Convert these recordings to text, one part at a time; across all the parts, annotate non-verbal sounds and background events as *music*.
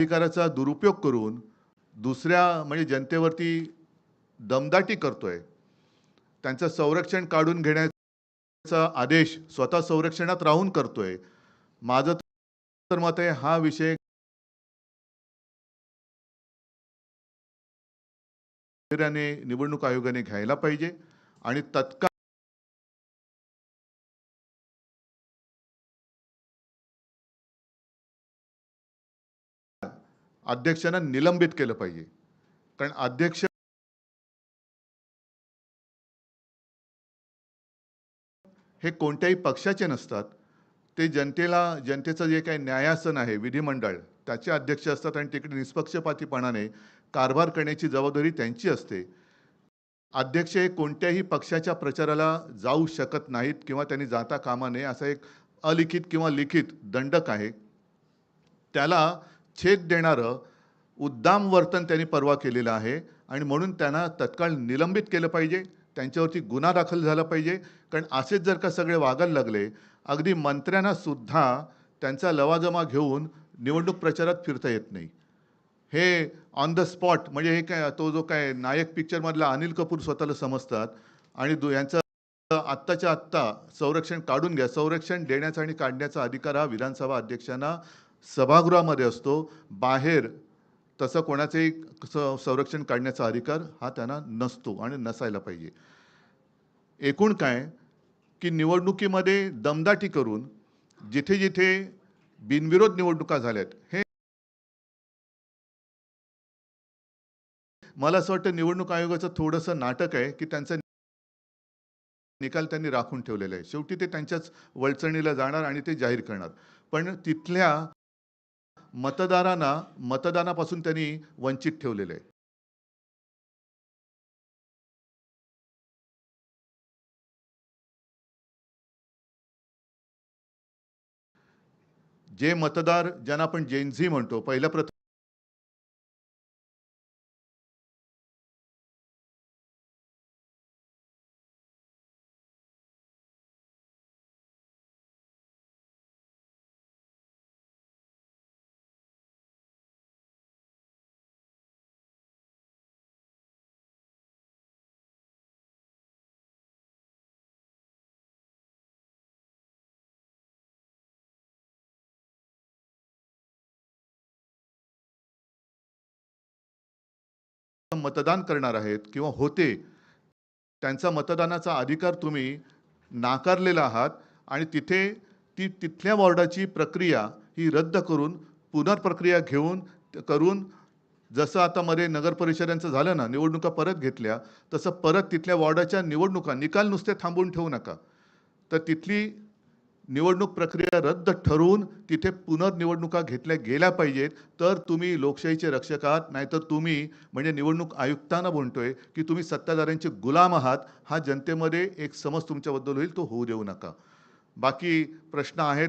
अधिकाराचा दुरुपयोग करून दुसऱ्या म्हणजे जनतेवरती दमदाटी करतोय त्यांचं संरक्षण काढून घेण्याचा आदेश स्वतः संरक्षणात राहून करतोय माझं तर मत आहे हा विषय निवडणूक आयोगाने घ्यायला पाहिजे आणि तत्काळ अध्यक्षांना निलंबित केलं पाहिजे. कारण अध्यक्ष हे कोणत्याही पक्षाचे नसतात. ते जनतेला जनतेचं जे काही न्यायासन आहे विधिमंडळ त्याचे अध्यक्ष असतात आणि तिकडे निष्पक्षपातीपणाने कारभार करण्याची जबाबदारी त्यांची असते. अध्यक्ष हे कोणत्याही पक्षाच्या प्रचाराला जाऊ शकत नाहीत किंवा त्यांनी जाता कामा नये असा एक अलिखित किंवा लिखित दंडक आहे. त्याला छेद देणारं उद्दाम वर्तन त्यांनी परवा केलेलं आहे आणि म्हणून त्यांना तत्काळ निलंबित केलं पाहिजे त्यांच्यावरती गुन्हा दाखल झाला पाहिजे. कारण असेच जर का सगळे वागायला लागले अगदी मंत्र्यांना सुद्धा त्यांचा लवाजमा घेऊन निवडणूक प्रचारात फिरता येत नाही. हे ऑन द स्पॉट म्हणजे हे काय तो जो काय नायक पिक्चरमधला अनिल कपूर स्वतःला समजतात आणि दु यांचं आत्ताच्या आत्ता संरक्षण काढून घ्या. संरक्षण देण्याचा आणि काढण्याचा अधिकार हा विधानसभा अध्यक्षांना सभागृहामध्ये असतो बाहेर तसं कोणाचंही स- संरक्षण काढण्याचा अधिकार हा त्यांना नसतो आणि नसायला पाहिजे. एकूण काय की निवडणुकीमध्ये दमदाटी करून जिथे जिथे बिनविरोध निवडणुका झाल्यात हे मला असं वाटतं निवडणूक आयोगाचं थोडंसं नाटक आहे की त्यांचा निकाल त्यांनी राखून ठेवलेला आहे. शेवटी ते त्यांच्याच वळचणीला जाणार आणि ते जाहीर करणार. पण तिथल्या मतदारांना मतदानापासून त्यांनी वंचित ठेवलेलं आहे जे मतदार ज्यांना आपण जेनझी म्हणतो पहिल्या प्रथम मतदान करणार आहेत किंवा होते त्यांचा मतदानाचा अधिकार तुम्ही नाकारलेला आहात आणि तिथे ती तिथल्या वॉर्डाची प्रक्रिया ही रद्द करून पुनर्प्रक्रिया घेऊन करून जसं आता मध्ये नगर परिषदांचं झालं ना निवडणुका परत घेतल्या तसं परत तिथल्या वॉर्डाच्या निवडणुका निकाल नुसते थांबवून ठेवू नका. तर तिथली निवडणूक प्रक्रिया रद्द ठरवून तिथे पुनर्निवडणुका घेतल्या गेल्या पाहिजेत. तर तुम्ही लोकशाहीचे रक्षक आहात नाहीतर तुम्ही म्हणजे निवडणूक आयुक्तांना म्हणतोय की तुम्ही सत्ताधाऱ्यांचे गुलाम आहात. हा जनतेमध्ये एक समज तुमच्याबद्दल होईल तो होऊ देऊ नका. बाकी प्रश्न आहेत.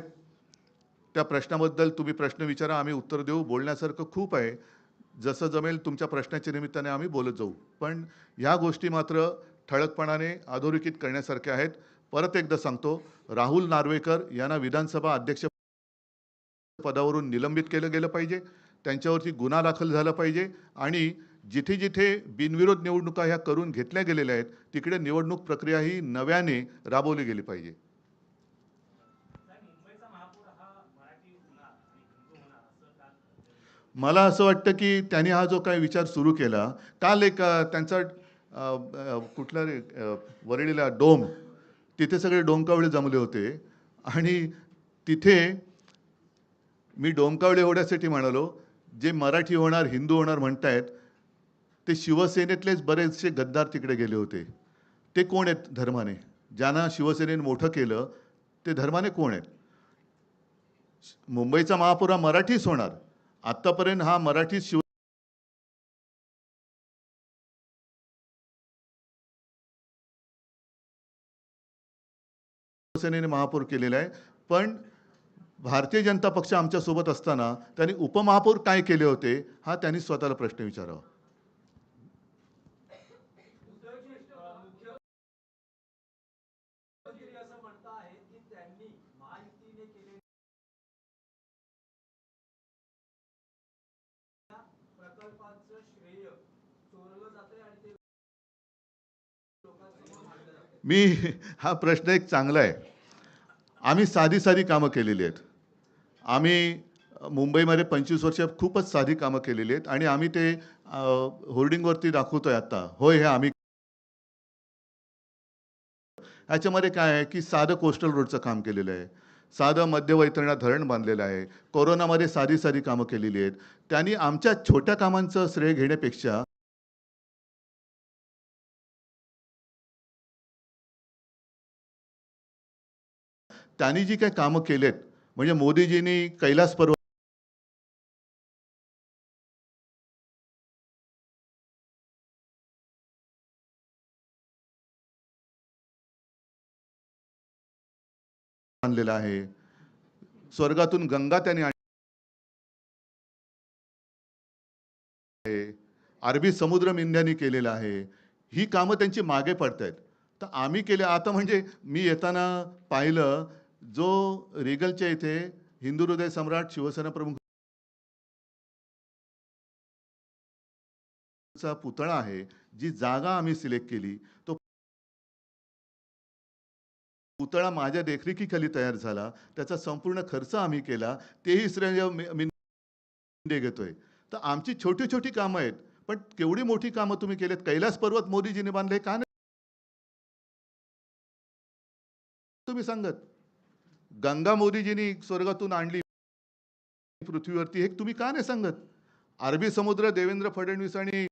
त्या प्रश्नाबद्दल तुम्ही प्रश्न विचारा आम्ही उत्तर देऊ. बोलण्यासारखं खूप आहे. जसं जमेल तुमच्या प्रश्नाच्या निमित्ताने आम्ही बोलत जाऊ. पण ह्या गोष्टी मात्र ठळकपणाने अधोरेखित करण्यासारख्या आहेत. परत एकदा सांगतो राहुल नार्वेकर यांना विधानसभा अध्यक्ष पदावरून निलंबित केलं गेलं पाहिजे. त्यांच्यावरती गुन्हा दाखल झाला पाहिजे आणि जिथे जिथे बिनविरोध निवडणुका ह्या करून घेतल्या गेलेल्या आहेत तिकडे निवडणूक प्रक्रिया ही नव्याने राबवली गेली पाहिजे. मला असं वाटतं की त्यांनी हा जो काही विचार सुरू केला काल एक त्यांचा कुठला रे वरळीला डोम तिथे सगळे डोंकावळे जमले होते. आणि तिथे मी डोंकावळे एवढ्यासाठी म्हणालो जे मराठी होणार हिंदू होणार म्हणतायत ते शिवसेनेतलेच बरेचसे गद्दार तिकडे गेले होते. ते कोण आहेत धर्माने? ज्यांना शिवसेनेने मोठं केलं ते धर्माने कोण आहेत? मुंबईचा महापौर मराठीच होणार. आत्तापर्यंत हा मराठीच शिव शिवसेनेने महापौर केलेला आहे. पण भारतीय जनता पक्ष आमच्यासोबत असताना त्यांनी उपमहापौर काय केले होते हा त्यांनी स्वतःला प्रश्न विचारावा. मी हा प्रश्न एक चांगला आहे. आम्ही साधी साधी कामं केलेली आहेत. आम्ही मुंबईमध्ये पंचवीस वर्ष खूपच साधी कामं केलेली आहेत आणि आम्ही ते होर्डिंगवरती होर्डिंगवरती दाखवतोय आता होय हे आम्ही ह्याच्यामध्ये काय आहे की साधं कोस्टल रोडचं काम केलेलं आहे. साधं मध्यवैतरणा धरण बांधलेलं आहे. कोरोनामध्ये साधी साधी कामं केलेली आहेत. त्यांनी आमच्या छोट्या कामांचं श्रेय घेण्यापेक्षा त्यांनी जी काही कामं केलेत म्हणजे मोदीजींनी कैलास पर्वत आणलेला आहे. स्वर्गातून गंगा त्यांनी अरबी समुद्र इंडियानी केलेलं आहे. ही कामं त्यांची मागे पडत आहेत तर आम्ही केले आता म्हणजे मी येताना पाहिलं जो रेगलच्या इथे हिंदू हृदय सम्राट शिवसेना प्रमुख पुतळा आहे जी जागा आम्ही सिलेक्ट केली तो पुतळा माझ्या देखरेखीखाली तयार झाला त्याचा संपूर्ण खर्च आम्ही केला तेही श्रेय घेतोय. तर आमची छोटी छोटी कामं आहेत पण केवढी मोठी कामं तुम्ही केलेत? कैलास पर्वत मोदीजीने बांधले का नाही? तुम्ही सांगत. गंगा मोदीजींनी स्वर्गातून आणली पृथ्वीवरती. हे तुम्ही का नाही सांगत? अरबी समुद्र देवेंद्र फडणवीस आणि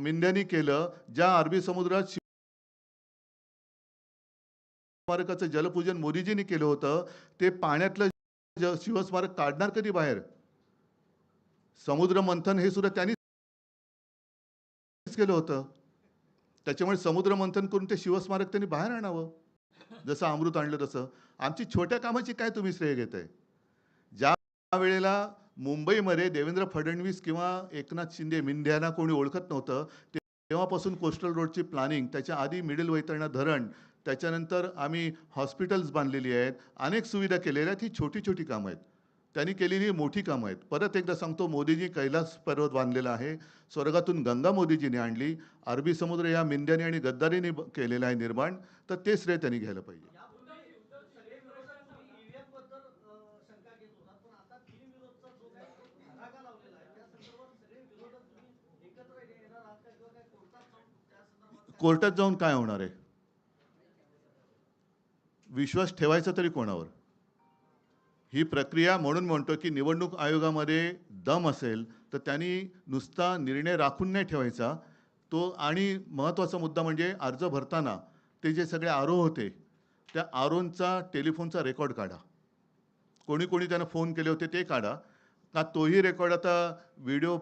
मिंद्यांनी केलं ज्या अरबी समुद्रात शिव- स्मारकाचं जलपूजन मोदीजींनी केलं होतं ते पाण्यातलं शिवस्मारक काढणार कधी बाहेर? समुद्र मंथन हे सुद्धा त्यांनी केलं होतं. त्याच्यामुळे समुद्र मंथन करून ते शिवस्मारक त्यांनी बाहेर आणावं. जसं अमृत आणलं तसं. आमची छोट्या कामाची काय तुम्ही श्रेय घेताय? ज्या वेळेला मुंबईमध्ये देवेंद्र फडणवीस किंवा एकनाथ शिंदे मिंध्याना कोणी ओळखत नव्हतं ते- तेव्हापासून कोस्टल रोडची प्लॅनिंग त्याच्या आधी मिडल वैतरणा धरण त्याच्यानंतर आम्ही हॉस्पिटल्स बांधलेली आहेत अनेक सुविधा केलेल्या आहेत ही छोटी छोटी कामं आहेत. त्यांनी केलेली ही मोठी कामं आहेत. परत एकदा सांगतो मोदीजी कैलास पर्वत बांधलेला आहे. स्वर्गातून गंगा मोदीजीने आणली. अरबी समुद्र या मिंद्याने आणि गद्दारीने केलेला केलेलं आहे निर्माण. तर ते श्रेय त्यांनी घ्यायला पाहिजे. कोर्टात जाऊन काय होणार आहे? विश्वास ठेवायचा तरी कोणावर? ही प्रक्रिया म्हणून म्हणतो की निवडणूक आयोगामध्ये दम असेल तर त्यांनी नुसता निर्णय राखून नाही ठेवायचा. तो आणि महत्त्वाचा मुद्दा म्हणजे अर्ज भरताना ते जे सगळे आरो होते त्या आरोंचा टेलिफोनचा रेकॉर्ड काढा. कोणी कोणी त्यांना फोन केले होते ते काढा. का तोही रेकॉर्ड आता video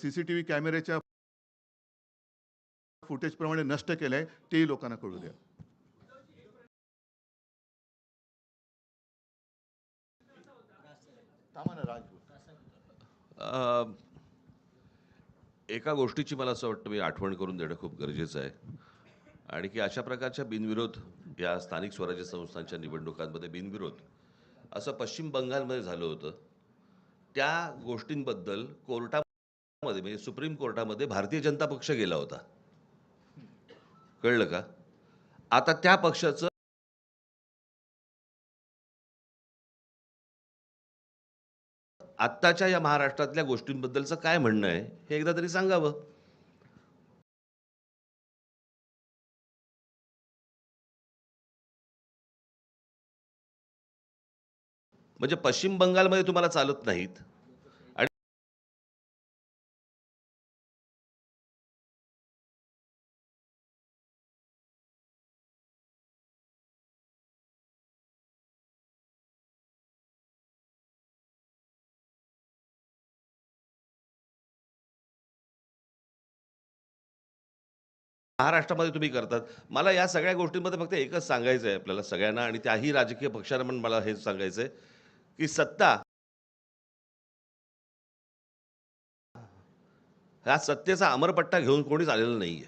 C C T V कॅमेऱ्याच्या फुटेजप्रमाणे नष्ट केलं आहे तेही लोकांना कळू द्या. एका गोष्टीची मला असं वाटतं मी आठवण करून देणं खूप गरजेचं आहे. आणि की अशा प्रकारच्या बिनविरोध या स्थानिक स्वराज्य संस्थांच्या निवडणुकांमध्ये बिनविरोध असं पश्चिम बंगालमध्ये झालं होतं. त्या गोष्टींबद्दल कोर्टामध्ये म्हणजे सुप्रीम कोर्टामध्ये भारतीय जनता पक्ष गेला होता. कळलं का? आता त्या पक्षाचं आत्ताच्या या महाराष्ट्रातल्या गोष्टींबद्दलचं काय म्हणणं आहे हे एकदा तरी सांगावं. म्हणजे पश्चिम बंगालमध्ये तुम्हाला चालत नाहीत. महाराष्ट्रामध्ये तुम्ही करतात. मला या सगळ्या गोष्टींमध्ये फक्त एकच सांगायचं आहे आपल्याला सगळ्यांना आणि त्याही राजकीय पक्षांना पण मला हेच सांगायचं आहे की सत्ता ह्या सत्तेचा अमरपट्टा घेऊन कोणीच आलेलं नाहीये.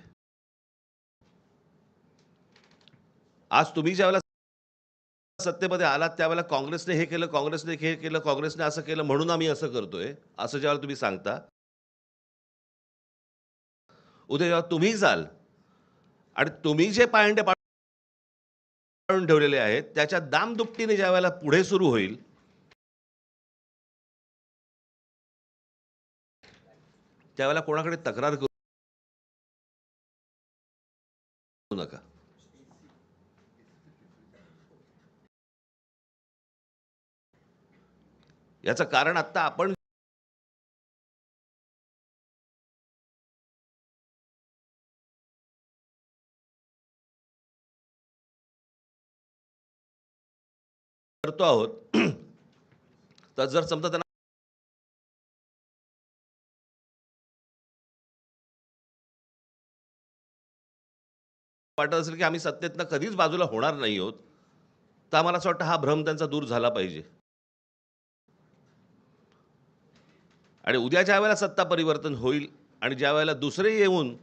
आज तुम्ही ज्या वेळेला सत्तेमध्ये आलात त्यावेळेला काँग्रेसने हे केलं काँग्रेसने हे केलं काँग्रेसने असं केलं म्हणून आम्ही असं करतोय असं ज्यावेळेला तुम्ही सांगता उद्या जेव्हा तुम्ही जाल आणि तुम्ही जे पायंडे पाळून ठेवलेले आहेत त्याच्या दामदुपटीने ज्या वेळेला पुढे सुरू होईल त्यावेळेला कोणाकडे तक्रार करू नका. याचं कारण आत्ता आपण करतो आहोत. *clears throat* तर जर समजा त्यांना वाटत असेल की आम्ही सत्तेतनं कधीच बाजूला होणार नाही आहोत तर आम्हाला असं वाटतं हा भ्रम त्यांचा दूर झाला पाहिजे. आणि उद्या ज्या वेळेला सत्ता परिवर्तन होईल आणि ज्या वेळेला दुसरे येऊन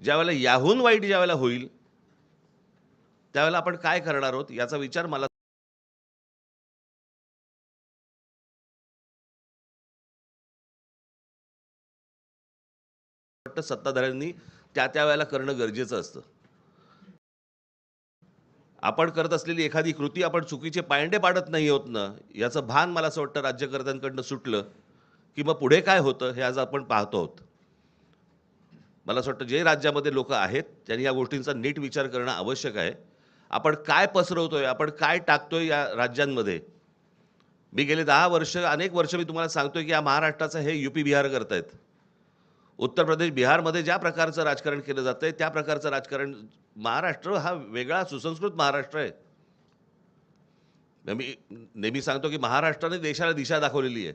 ज्या वेळेला याहून वाईट ज्या वेळेला होईल त्यावेळेला आपण काय करणार आहोत याचा विचार मला वाटतं सत्ताधाऱ्यांनी त्या त्या वेळेला करणं गरजेचं असतं. आपण करत असलेली एखादी कृती आपण चुकीचे पायंडे पाडत नाही होत ना याचं भान मला असं वाटतं राज्यकर्त्यांकडनं सुटलं की मग पुढे काय होतं हे आज आपण पाहतो आहोत. मला असं वाटतं जे राज्यामध्ये लोक आहेत त्यांनी या गोष्टींचा नीट विचार करणं आवश्यक आहे. आपण काय पसरवतोय आपण काय टाकतोय या राज्यांमध्ये? मी गेले दहा वर्ष अनेक वर्ष मी तुम्हाला सांगतोय की या महाराष्ट्राचं हे युपी बिहार करतायत. उत्तर प्रदेश बिहारमध्ये ज्या प्रकारचं राजकारण केलं जातंय त्या प्रकारचं राजकारण महाराष्ट्र हा वेगळा सुसंस्कृत महाराष्ट्र आहे. मी नेहमी सांगतो की महाराष्ट्राने देशाला दिशा दाखवलेली आहे.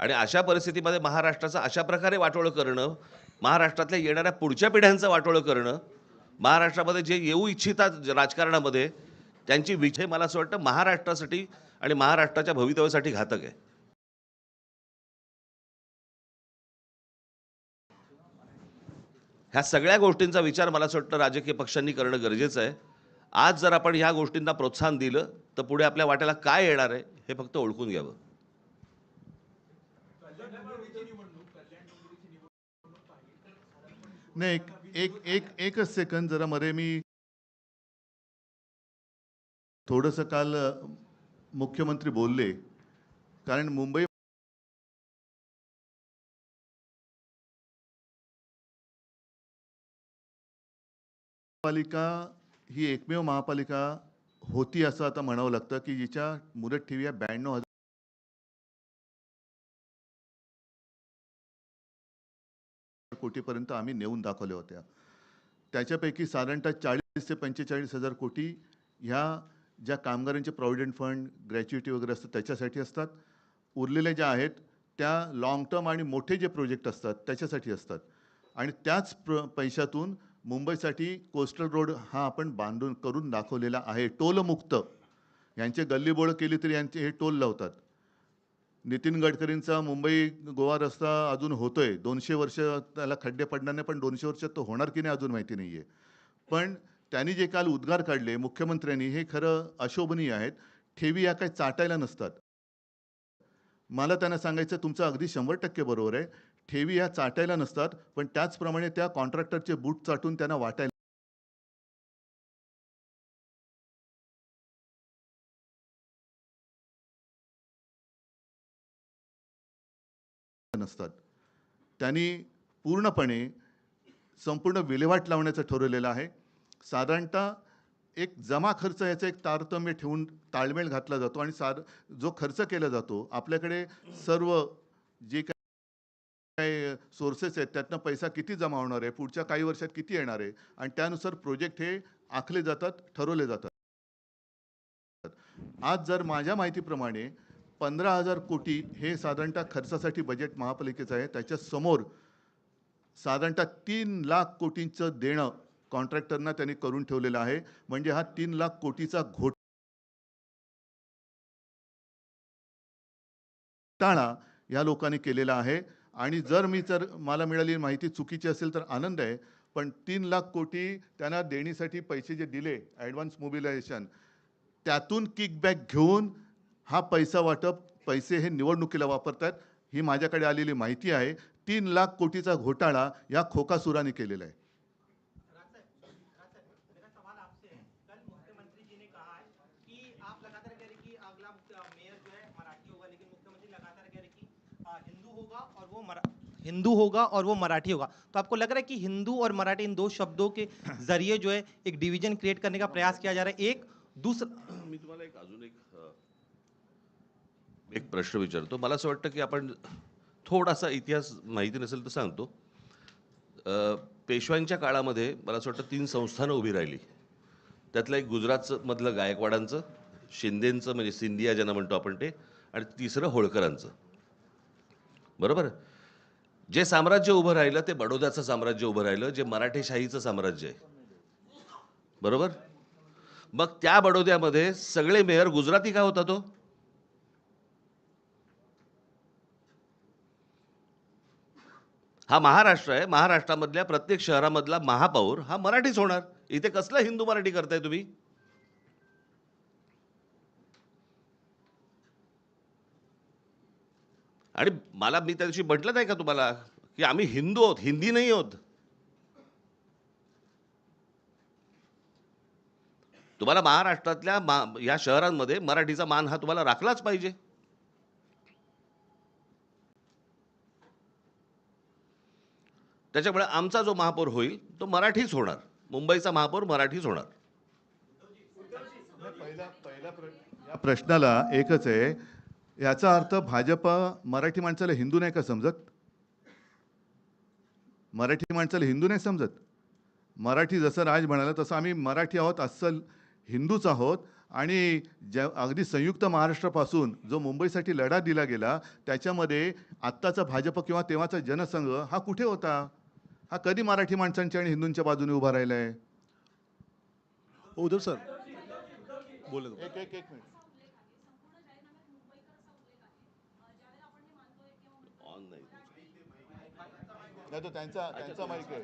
आणि अशा परिस्थितीमध्ये महाराष्ट्राचं अशा प्रकारे वाटोळं करणं महाराष्ट्रातल्या येणाऱ्या पुढच्या पिढ्यांचं वाटोळं करणं महाराष्ट्रामध्ये जे येऊ इच्छितात राजकारणामध्ये त्यांची विजय मला असं वाटतं महाराष्ट्रासाठी आणि महाराष्ट्राच्या भवितव्यासाठी घातक आहे. ह्या सगळ्या गोष्टींचा विचार मला असं वाटतं राजकीय पक्षांनी करणं गरजेचं आहे. आज जर आपण ह्या गोष्टींना प्रोत्साहन दिलं तर पुढे आपल्या वाट्याला काय येणार आहे हे फक्त ओळखून घ्यावं. नाही एक एक एक एकच सेकंद जरा मरे मी थोडंसं काल मुख्यमंत्री बोलले. कारण मुंबई पालिका ही एकमेव महापालिका होती असं आता म्हणावं लागतं की जिच्या मुदत ठेवी ब्याण्णव हजार कोटीपर्यंत आम्ही नेऊन दाखवल्या होत्या. त्याच्यापैकी साधारणतः चाळीस ते पंचेचाळीस हजार कोटी ह्या ज्या कामगारांचे प्रॉव्हिडंट फंड ग्रॅच्युइटी वगैरे असतात त्याच्यासाठी असतात. उरलेल्या ज्या आहेत त्या लाँग टर्म आणि मोठे जे प्रोजेक्ट असतात त्याच्यासाठी असतात. आणि त्याच प्र पैशातून मुंबईसाठी कोस्टल रोड हा आपण बांधून करून दाखवलेला आहे. टोलमुक्त. यांचे गल्लीबोळं केली तरी यांचे हे टोल लावतात. नितीन गडकरींचा मुंबई गोवा रस्ता अजून होतोय. दोनशे वर्ष त्याला खड्डे पडणार नाही पण दोनशे वर्ष तो होणार की नाही अजून माहिती नाही आहे पण त्यांनी जे काल उद्गार काढले मुख्यमंत्र्यांनी हे खरं अशोभनीय आहेत. ठेवी या काही चाटायला नसतात. मला त्यांना सांगायचं तुमचं अगदी शंभर टक्के बरोबर आहे. ठेवी ह्या चाटायला नसतात पण त्याचप्रमाणे त्या कॉन्ट्रॅक्टरचे बूट चाटून त्यांना वाटायला नसतात. त्यांनी पूर्णपणे संपूर्ण विल्हेवाट लावण्याचं ठरवलेलं आहे. साधारणतः एक जमा खर्च याचा एक तारतम्य ठेवून ताळमेळ घातला जातो आणि सार जो खर्च केला जातो आपल्याकडे सर्व जे काही काय सोर्सेस आहेत त्यातनं पैसा किती जमा होणार आहे पुढच्या काही वर्षात किती येणार आहे आणि त्यानुसार प्रोजेक्ट हे आखले जातात ठरवले जातात. आज जर माझ्या माहितीप्रमाणे पंधरा हजार कोटी हे साधारणतः खर्चासाठी बजेट महापालिकेचं आहे त्याच्यासमोर साधारणतः तीन लाख कोटींचं देणं कॉन्ट्रॅक्टरना त्यांनी करून ठेवलेलं आहे म्हणजे हा तीन लाख कोटीचा घोटाळा या लोकांनी केलेला आहे. आणि जर मी जर मला मिळालेली माहिती चुकीची असेल तर आनंद आहे पण तीन लाख कोटी त्यांना देण्यासाठी पैसे जे दिले ॲडव्हान्स मोबिलायझेशन त्यातून किकबॅक घेऊन हा पैसा वाटप पैसे हे निवडणुकीला वापरतात ही माझ्याकडे आलेली माहिती आहे. तीन लाख कोटीचा घोटाळा या खोकासुराने केलेला आहे. हिंदू होगा और वो मरा हिंदू होगा और वो मराठी होगा। तो आपको लग रहा है कि हिंदू और मराठी इन दो शब्दों के जरिए जो है एक डिवीजन क्रिएट करने का प्रयास किया जा रहा है। एक दूसरा मी तुम्हाला एक अजून एक एक प्रश्न विचारतो. मला असं वाटतं की आपण थोडासा इतिहास माहिती नसेल तर सांगतो. पेशव्यांच्या काळामध्ये मला असं वाटतं तीन संस्थानं उभी राहिली. त्यातलं एक गुजरातचं मधलं गायकवाडांचं शिंदेंचं म्हणजे सिंधिया ज्यांना म्हणतो आपण ते आणि तिसरं होळकरांचं. बरोबर? जे साम्राज्य उभं राहिलं ते बडोद्याचं साम्राज्य उभं राहिलं जे मराठेशाहीचं साम्राज्य आहे. बरोबर? मग त्या बडोद्यामध्ये सगळे मेयर गुजराती का होता तो? हा महाराष्ट्र आहे. महाराष्ट्रामधल्या प्रत्येक शहरामधला महापौर हा मराठीच होणार. इथे कसलं हिंदू मराठी करताय तुम्ही? आणि मला मी त्या दिवशी म्हटलं नाही का तुम्हाला की आम्ही हिंदू आहोत हिंदी नाही आहोत? तुम्हाला महाराष्ट्रातल्या मा या शहरांमध्ये मराठीचा मान हा तुम्हाला राखलाच पाहिजे. त्याच्यामुळे आमचा जो महापौर होईल तो मराठीच होणार. मुंबईचा महापौर मराठीच होणार. पहिला पहिला या प्रश्नाला एकच आहे याचा अर्थ भाजप मराठी माणसाला हिंदू नाही का समजत? मराठी माणसाला हिंदू नाही समजत? मराठी जसं राज म्हणाला तसं आम्ही मराठी आहोत अस्सल हिंदूच आहोत. आणि ज्या अगदी संयुक्त महाराष्ट्रापासून जो मुंबईसाठी लढा दिला गेला त्याच्यामध्ये आत्ताचा भाजप किंवा तेव्हाचा जनसंघ हा कुठे होता? हा कधी मराठी माणसांच्या आणि हिंदूंच्या बाजूने उभा राहिला आहे उद्धव सर. बोलत एक एक एक मिनिट. नाही तो त्यांचा त्यांचा माईक आहे.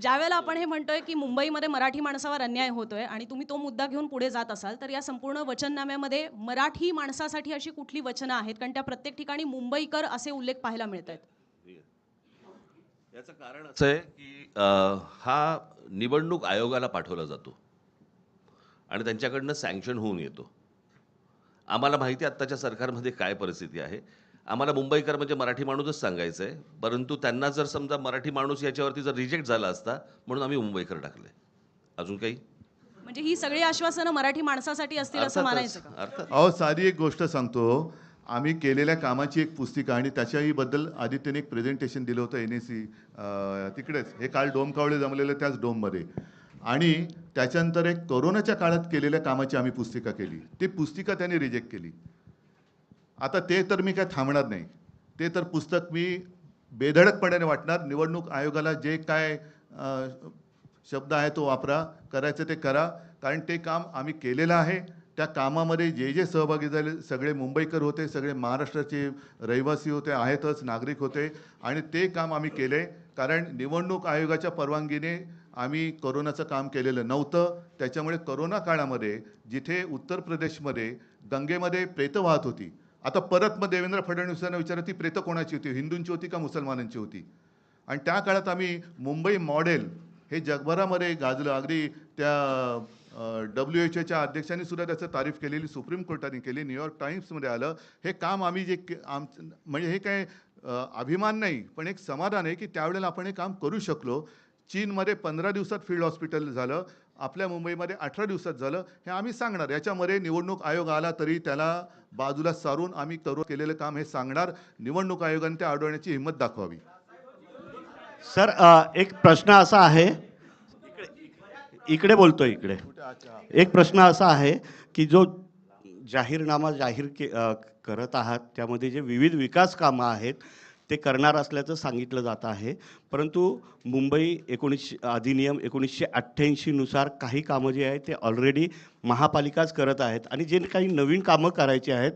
ज्यावेळेला आपण हे म्हणतोय की मुंबईमध्ये मराठी माणसावर अन्याय होतोय आणि तुम्ही तो मुद्दा घेऊन पुढे जात असाल तर या संपूर्ण वचननाम्यामध्ये मराठी माणसासाठी अशी कुठली वचनं आहेत? कारण त्या प्रत्येक ठिकाणी मुंबईकर असे उल्लेख पाहायला मिळत आहेत याचं कारण असं आहे की हा निवडणूक आयोगाला पाठवला जातो आणि त्यांच्याकडनं सँक्शन होऊन येतो. आम्हाला माहिती आहे आत्ताच्या सरकारमध्ये काय परिस्थिती आहे. आम्हाला मुंबईकर म्हणजे मराठी माणूसच सांगायचं आहे परंतु त्यांना जर समजा मराठी माणूस याच्यावरती जर रिजेक्ट झाला असता म्हणून आम्ही मुंबईकर टाकले. अजून काही? म्हणजे ही सगळी आश्वासनं मराठी माणसासाठी असतील असं मानायचं अर्थातच का? अर्थात. अहो साधी एक गोष्ट सांगतो. आम्ही केलेल्या कामाची एक पुस्तिका आणि त्याच्याही बद्दल आदित्यने एक प्रेझेंटेशन दिलं होतं एन एस सी तिकडेच. हे काल डोम कावळे जमलेलं त्याच डोममध्ये. आणि त्याच्यानंतर एक कोरोनाच्या काळात केलेल्या कामाची आम्ही पुस्तिका केली. ती पुस्तिका त्यांनी रिजेक्ट केली. आता ते तर मी काय थांबणार नाही. ते तर पुस्तक मी बेधडकपणाने वाटणार. निवडणूक आयोगाला जे काय शब्द आहे तो वापरा. करायचं ते करा. कारण ते काम आम्ही केलेलं आहे. त्या कामामध्ये जे जे सहभागी झाले सगळे मुंबईकर होते सगळे महाराष्ट्राचे रहिवासी होते आहेतच नागरिक होते. आणि ते काम आम्ही केले. कारण निवडणूक आयोगाच्या परवानगीने आम्ही करोनाचं काम केलेलं नव्हतं. त्याच्यामुळे करोना काळामध्ये जिथे उत्तर प्रदेशमध्ये गंगेमध्ये प्रेतं वाहत होती आता परत मग देवेंद्र फडणवीसांना विचारलं ती प्रेतं कोणाची होती? हिंदूंची होती का मुसलमानांची होती? आणि त्या काळात आम्ही मुंबई मॉडेल हे जगभरामध्ये गाजलं. अगदी त्या डब्ल्यू एच ओच्या अध्यक्षांनी सुद्धा त्याचं तारीफ केलेली सुप्रीम कोर्टाने केली न्यूयॉर्क टाईम्समध्ये आलं. हे काम आम्ही जे के- आम म्हणजे हे काय अभिमान नाही पण एक समाधान आहे की त्यावेळेला आपण हे काम करू शकलो. चीनमध्ये पंधरा दिवसात फील्ड हॉस्पिटल झालं. आपल्या मुंबईमध्ये अठरा दिवसात झालं. हे आम्ही सांगणार. याच्यामध्ये निवडणूक आयोग आला तरी त्याला बाजूला सारून आम्ही करू केलेलं काम हे सांगणार. निवडणूक आयोगाने ते अडवण्याची हिंमत दाखवावी. सर एक प्रश्न असा आहे इकडे बोलतोय इकडे. एक प्रश्न असा आहे की जो जाहीरनामा जाहीर के करत आहात त्यामध्ये जे विविध विकास कामं आहेत ते करणार असल्याचं सांगितलं जात आहे. परंतु मुंबई एकोणीसशे अधिनियम एकोणीसशे अठ्ठ्याऐंशीनुसार काही कामं जे आहेत ते ऑलरेडी महापालिकाच करत आहेत. आणि जे काही नवीन कामं करायची आहेत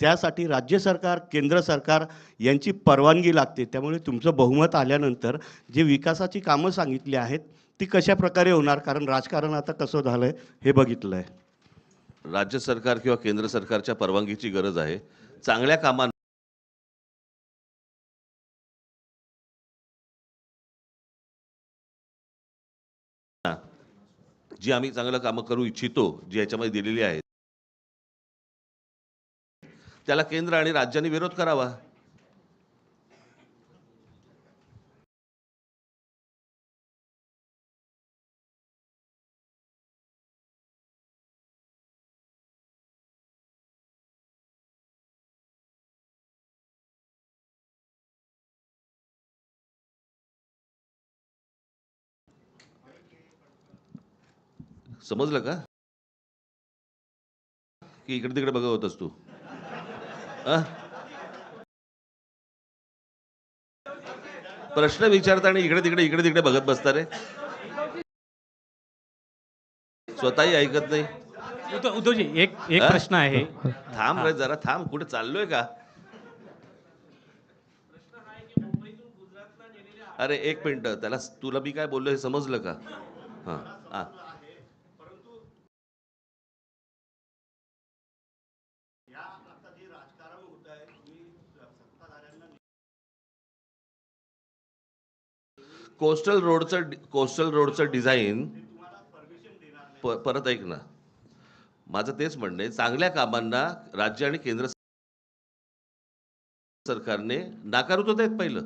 त्यासाठी राज्य सरकार केंद्र सरकार यांची परवानगी लागते. त्यामुळे तुमचं बहुमत आल्यानंतर जे विकासाची कामं सांगितली आहेत ती कशा प्रकारे होणार? कारण राजकारण आता कसं झालं आहे हे बघितलं आहे राज्य सरकार किंवा केंद्र सरकारच्या परवानगीची गरज आहे. चांगल्या कामां जी आम्ही चांगलं कामं करू इच्छितो जी याच्यामध्ये दिलेली आहेत. त्याला केंद्र आणि राज्यांनी विरोध करावा. समजलं का? की इकडे तिकडे बघत होतस तू. अं? प्रश्न विचारताना इकडे तिकडे इकडे तिकडे बघत बसता रे. स्वतःही ऐकत नाही. उद्धव उद्धवजी एक एक हा? प्रश्न आहे. थांब रे जरा थांब. कुठे चाललोय का? अरे एक मिनिट. त्याला तुला मी काय बोललो हे समजलं का? हा. कोस्टल रोडचं कोस्टल रोडचं डिझाईन प- परत ऐक ना. माझं तेच म्हणणं आहे चांगल्या कामांना राज्य आणि केंद्र सरकारने नाकारत आहेत पहिलं.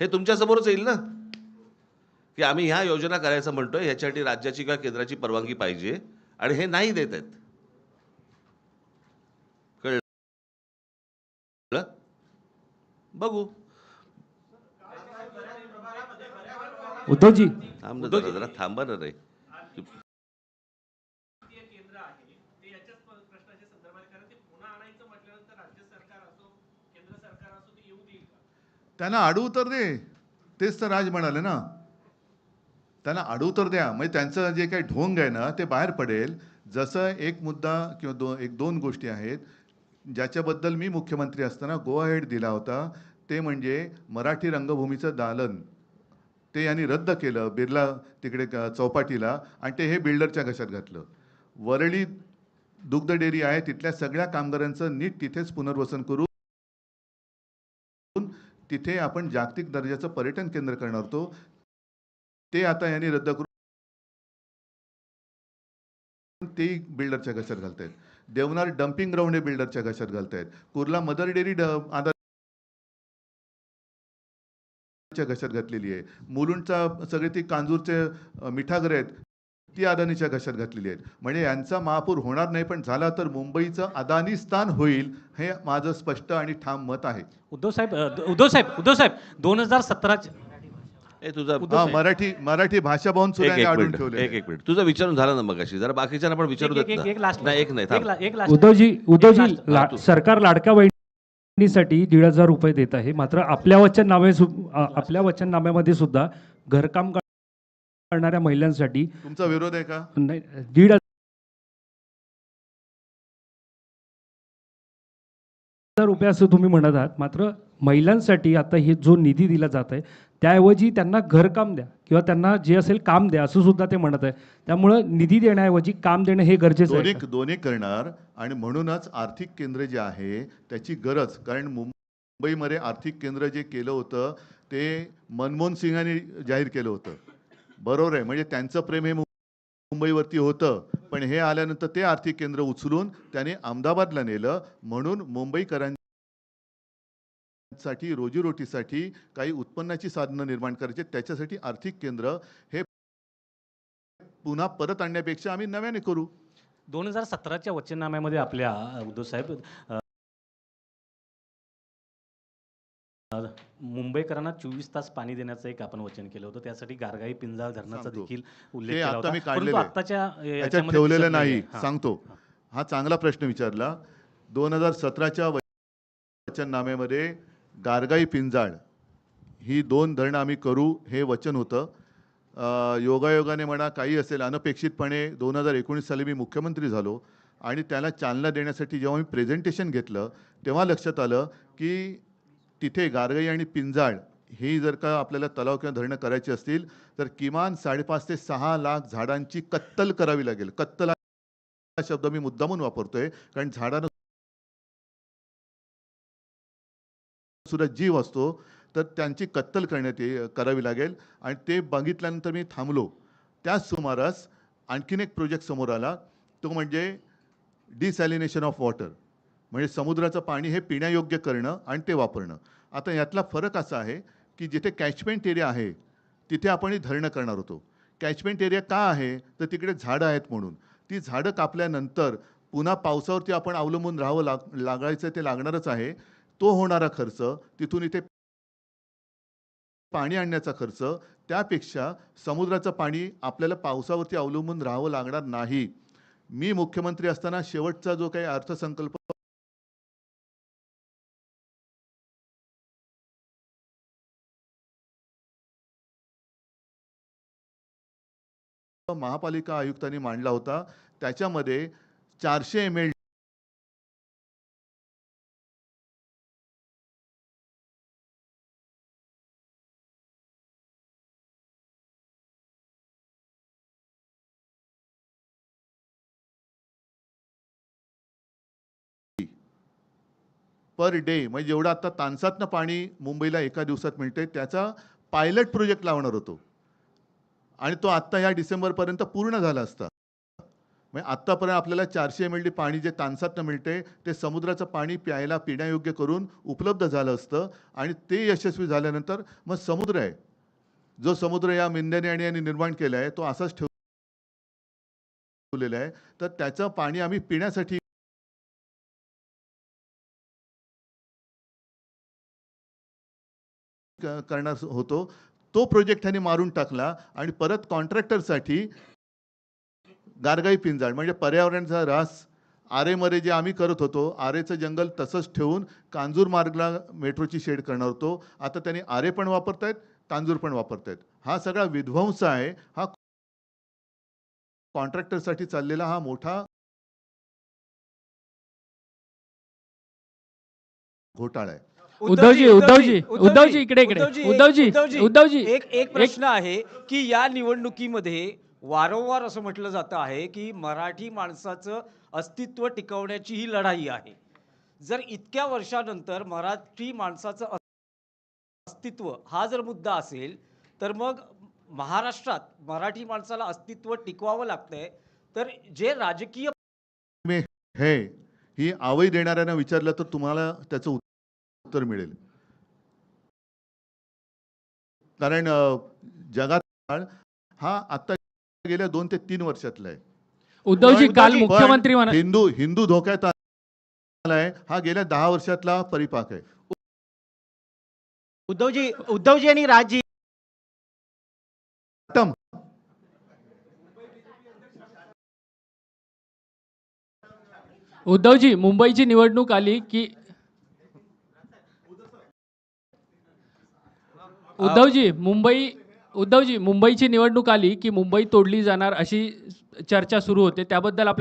हे तुमच्या समोरच येईल ना? की आम्ही ह्या योजना करायचं म्हणतोय ह्याच्यासाठी राज्याची किंवा केंद्राची परवानगी पाहिजे आणि हे नाही देत आहेत. कळलं? बघू. उद्धवजी. जरा थांबा ना रे. त्यांना आडू तर दे. तेच तर राज म्हणाले ना. त्यांना आडू तर द्या. म्हणजे त्यांचं जे काही ढोंग आहे ना ते बाहेर पडेल. जसं एक मुद्दा किंवा दो एक दोन गोष्टी आहेत ज्याच्याबद्दल मी मुख्यमंत्री असताना गो हेड दिला होता ते म्हणजे मराठी रंगभूमीचं दालन. ते यांनी रद्द केलं बिर्ला तिकडे चौपाटीला आणि ते हे बिल्डरच्या घशात घातलं. वरळी दुग्ध डेअरी आहे तिथल्या सगळ्या कामगारांचं नीट तिथेच पुनर्वसन करू तिथे आपण जागतिक दर्जाचं पर्यटन केंद्र करणार होतो. ते आता यांनी रद्द करून ते बिल्डरच्या घशात घालतायत. देवनार डम्पिंग ग्राउंड हे बिल्डरच्या घशात घालतायत. कुर्ला मदर डेअरी ड आधारच्या घशात घातलेली आहे. मुलुंडचा सगळे ती कांजूरचे मिठागर आहेत ती अदानीच्या घशात घातलेली आहेत. म्हणजे यांचा महापूर होणार नाही पण झाला तर मुंबईचं अदानीस्थान होईल हे माझं स्पष्ट आणि ठाम मत आहे. उद्धव साहेब उद्धव साहेब उद्धव साहेब दोन हजार सतराच्या ए तुझा हा मराठी मराठी भाषा सुद्धा एक एक मिनिट ठेवले एक एक मिनिट. तुझं विचारून झालं ना मगाशी जरा बाकीच्यांना पण विचारू देत नाही एक नाही उद्धवजी उद्धवजी सरकार लाडक्या बहिणीसाठी दीड हजार रुपये देत आहे. मात्र आपल्या वचननामे आपल्या वचननाम्यामध्ये सुद्धा घरकाम करणाऱ्या महिलांसाठी तुमचा विरोध आहे का? नाही, दीड हजार रुपये असं तुम्ही म्हणत आहात मात्र महिलांसाठी आता हे जो निधी दिला जात आहे त्याऐवजी त्यांना घरकाम द्या किंवा त्यांना जे असेल काम द्या असं सुद्धा ते म्हणत आहे. त्यामुळं निधी देण्याऐवजी काम देणं हे गरजेचं आहे दोन्ही दोन्ही करणार आणि म्हणूनच आर्थिक केंद्र जे आहे त्याची गरज कारण मुंबईमध्ये आर्थिक केंद्र जे केलं होतं ते मनमोहन सिंगांनी जाहीर केलं होतं. बरोबर आहे म्हणजे त्यांचं प्रेम हे मुंबईवरती होतं. पण हे आल्यानंतर ते आर्थिक केंद्र उचलून त्याने अहमदाबादला नेलं. म्हणून मुंबईकरांसाठी रोजीरोटीसाठी काही उत्पन्नाची साधनं निर्माण करायची त्याच्यासाठी आर्थिक केंद्र हे पुन्हा परत आणण्यापेक्षा आम्ही नव्याने करू. दोन हजार सतराच्या वचननाम्यामध्ये आपल्या उद्धव साहेब मुंबईकरांना चोवीस तास पाणी देण्याचं एक आपण वचन केलं होतं. त्यासाठी गारगाई पिंजाळ धरणाचा. देखील उल्लेख केला होता. ठेवलेलं नाही. सांगतो. हा चांगला प्रश्न विचारला. दोन हजार सतराच्या वचननाम्यामध्ये गारगाई पिंजाळ ही दोन धरणं आम्ही करू हे वचन होतं. योगायोगाने म्हणा काही असेल अनपेक्षितपणे दोन हजार एकोणीस साली मी मुख्यमंत्री झालो आणि त्याला चालना देण्यासाठी जेव्हा मी प्रेझेंटेशन घेतलं तेव्हा लक्षात आलं की तिथे गारगाई आणि पिंजाळ ही जर का आपल्याला तलाव किंवा धरणं करायची असतील तर किमान साडेपाच ते सहा लाख झाडांची कत्तल करावी लागेल. कत्तल हा शब्द मी मुद्दामून वापरतोय कारण झाडानं सुद्धा जीव असतो तर त्यांची कत्तल करण्यात करावी लागेल. आणि ते बघितल्यानंतर मी थांबलो. त्याच सुमारास आणखीन एक प्रोजेक्ट समोर आला. तो म्हणजे डिसॅलिनेशन ऑफ वॉटर. म्हणजे समुद्राचं पाणी हे पिण्यायोग्य करणं आणि ते वापरणं. आता यातला फरक असा आहे की जिथे कॅचमेंट एरिया आहे तिथे आपण ही धरणं करणार होतो. कॅचमेंट एरिया का आहे? तर तिकडे झाडं आहेत म्हणून. ती झाडं कापल्यानंतर पुन्हा पावसावरती आपण अवलंबून राहावं लाग लागायचं ते लागणारच आहे. तो होणारा खर्च तिथून इथे पाणी आणण्याचा खर्च त्यापेक्षा समुद्राचं पाणी आपल्याला पावसावरती अवलंबून राहावं लागणार नाही. मी मुख्यमंत्री असताना शेवटचा जो काही अर्थसंकल्प महापालिका आयुक्तांनी मांडला होता. त्याच्यामध्ये चारशे एम एल पर डे म्हणजे जेवढं आता तानसातनं पाणी मुंबईला एका दिवसात मिळते त्याचा पायलट प्रोजेक्ट लावणार होतो. आणि तो आत्ता या डिसेंबरपर्यंत पूर्ण झाला असता. म्हणजे आत्तापर्यंत आपल्याला चारशे एम एल डी पाणी जे तानसातनं मिळते ते समुद्राचं पाणी प्यायला पिण्यायोग्य करून उपलब्ध झालं असतं आणि ते यशस्वी झाल्यानंतर मग समुद्र आहे. जो समुद्र या मिंद्याने आणि यांनी निर्माण केला आहे तो असाच ठेवलेला आहे. तर त्याचं पाणी आम्ही पिण्यासाठी करणार होतो. तो प्रोजेक्ट त्यांनी मारून टाकला आणि परत कॉन्ट्रॅक्टरसाठी गारगाई पिंजाळ म्हणजे पर्यावरणाचा ऱ्हास आरेमध्ये जे आम्ही करत होतो आरेचं जंगल तसंच ठेवून कांजूर मार्गला मेट्रोची शेड करणार होतो. आता त्यांनी आरे पण वापरतायत कांजूर पण वापरतायत. हा सगळा विध्वंस आहे हा कॉन्ट्रॅक्टरसाठी चाललेला हा मोठा घोटाळा आहे. उद्धवजी उद्धवजी उद्धवजी इकडे इकडे. उद्धवजी उद्धवजी एक एक प्रश्न आहे की या निवडणुकीमध्ये वारंवार असं म्हटलं जातं आहे की मराठी माणसाचं अस्तित्व टिकवण्याची ही लढाई आहे. जर इतक्या वर्षानंतर मराठी माणसाचं अस्तित्व हा जर मुद्दा असेल तर मग महाराष्ट्रात मराठी माणसाला अस्तित्व टिकवावं लागतंय. तर जे राजकीय हे ही आवई देणाऱ्यांना विचारलं तर तुम्हाला त्याचं उत्तर मिळेल. कारण जगात हा आता गेल्या दोन ते तीन वर्षातला आहे. उद्धवजी काल मुख्यमंत्री म्हणा हिंदू हिंदू धोक्यात आलाय हा गेल्या दहा वर्षातला परिपाक आहे. उद्धवजी उद्धवजी आणि राजजी उत्तम. उद्धवजी मुंबईची निवडणूक आली की उद्धवजी मुंबई उद्धवजी मुंबईची निवडणूक आली की मुंबई तोडली जाणार अशी चर्चा सुरू होते. त्याबद्दल आपल्या